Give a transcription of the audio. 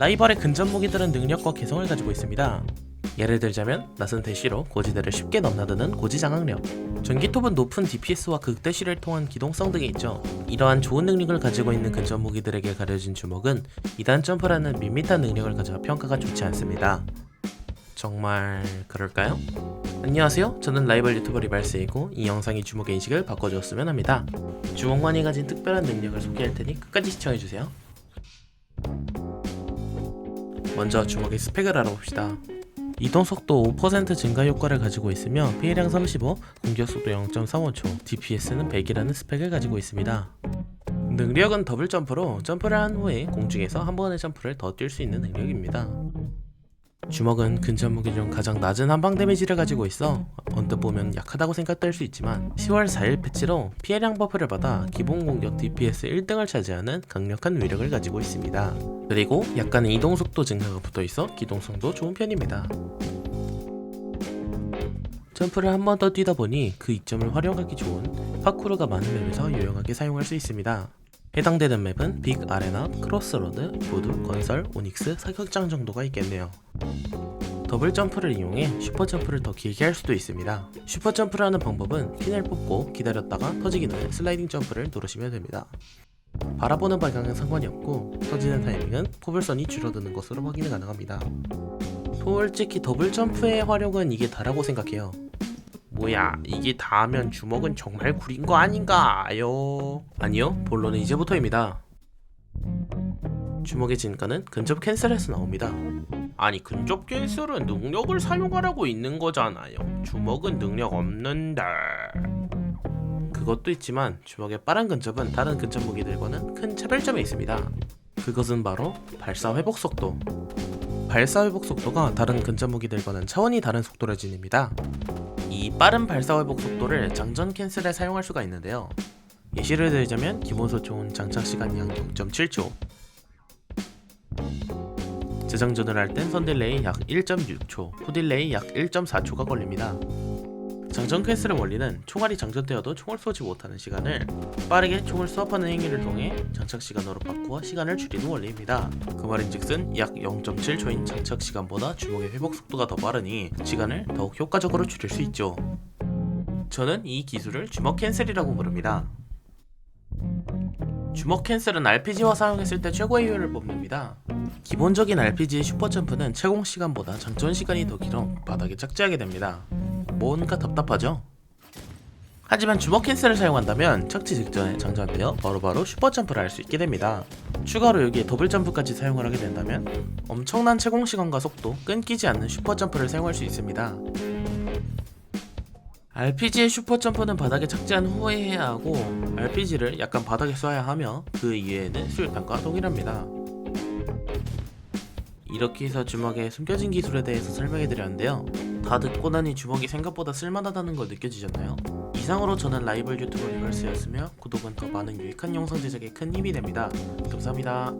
라이벌의 근접 무기들은 능력과 개성을 가지고 있습니다. 예를 들자면 낯선 대시로 고지대를 쉽게 넘나드는 고지 장악력, 전기톱은 높은 DPS와 극대시를 통한 기동성 등이 있죠. 이러한 좋은 능력을 가지고 있는 근접 무기들에게 가려진 주먹은 2단 점프라는 밋밋한 능력을 가져 평가가 좋지 않습니다. 정말 그럴까요? 안녕하세요. 저는 라이벌 유튜버 리발스이고 이 영상이 주먹의 인식을 바꿔주었으면 합니다. 주먹만이 가진 특별한 능력을 소개할 테니 끝까지 시청해주세요. 먼저 주먹의 스펙을 알아봅시다. 이동 속도 5% 증가 효과를 가지고 있으며 피해량 35, 공격 속도 0.35초, DPS는 100이라는 스펙을 가지고 있습니다. 능력은 더블 점프로 점프를 한 후에 공중에서 한 번의 점프를 더 뛸 수 있는 능력입니다. 주먹은 근접 무기 중 가장 낮은 한방 데미지를 가지고 있어 언뜻 보면 약하다고 생각될 수 있지만 10월 4일 패치로 피해량 버프를 받아 기본 공격 DPS 1등을 차지하는 강력한 위력을 가지고 있습니다. 그리고 약간의 이동 속도 증가가 붙어 있어 기동성도 좋은 편입니다. 점프를 한 번 더 뛰다 보니 그 이점을 활용하기 좋은 파쿠르가 많은 맵에서 유용하게 사용할 수 있습니다. 해당되는 맵은 빅 아레나, 크로스로드, 보드, 건설, 오닉스, 사격장 정도가 있겠네요. 더블 점프를 이용해 슈퍼 점프를 더 길게 할 수도 있습니다. 슈퍼 점프를 하는 방법은 핀을 뽑고 기다렸다가 터지기 전에 슬라이딩 점프를 누르시면 됩니다. 바라보는 방향은 상관이 없고 터지는 타이밍은 포물선이 줄어드는 것으로 확인이 가능합니다. 솔직히 더블 점프의 활용은 이게 다라고 생각해요. 뭐야 이게 다 하면 주먹은 정말 구린 거 아닌가요? 아니요 본론은 이제부터입니다. 주먹의 진가는 근접 캔슬에서 나옵니다. 아니 근접 캔슬은 능력을 사용하라고 있는 거잖아요. 주먹은 능력 없는데. 그것도 있지만 주먹의 빠른 근접은 다른 근접 무기들과는 큰 차별점이 있습니다. 그것은 바로 발사 회복 속도. 발사 회복 속도가 다른 근접 무기들과는 차원이 다른 속도를 지닙니다. 이 빠른 발사 회복 속도를 장전 캔슬에 사용할 수가 있는데요. 예시를 들자면 기본 소총은 장착 시간 약 0.7초, 재장전을 할 땐 선딜레이 약 1.6초, 후딜레이 약 1.4초가 걸립니다. 장전 캔슬의 원리는 총알이 장전되어도 총을 쏘지 못하는 시간을 빠르게 총을 수압하는 행위를 통해 장착 시간으로 바꾸어 시간을 줄이는 원리입니다. 그 말인즉슨 약 0.7초인 장착 시간보다 주먹의 회복 속도가 더 빠르니 시간을 더욱 효과적으로 줄일 수 있죠. 저는 이 기술을 주먹 캔슬이라고 부릅니다. 주먹 캔슬은 RPG와 사용했을 때 최고의 효율을 뽐냅니다. 기본적인 RPG의 슈퍼점프는 채공 시간보다 장전 시간이 더 길어 바닥에 착지하게 됩니다. 뭔가 답답하죠? 하지만 주먹 캔슬을 사용한다면 착지 직전에 장전되어 바로바로 슈퍼점프를 할 수 있게 됩니다. 추가로 여기에 더블 점프까지 사용을 하게 된다면 엄청난 채공 시간과 속도, 끊기지 않는 슈퍼점프를 사용할 수 있습니다. RPG의 슈퍼점프는 바닥에 착지한 후에 해야 하고 RPG를 약간 바닥에 쏴야 하며 그 이외에는 수류탄과 동일합니다. 이렇게 해서 주먹의 숨겨진 기술에 대해서 설명해드렸는데요. 다 듣고 나니 주먹이 생각보다 쓸만하다는 걸 느껴지셨나요? 이상으로 저는 라이벌 유튜버 리걸스였으며 구독은 더 많은 유익한 영상 제작에 큰 힘이 됩니다. 감사합니다.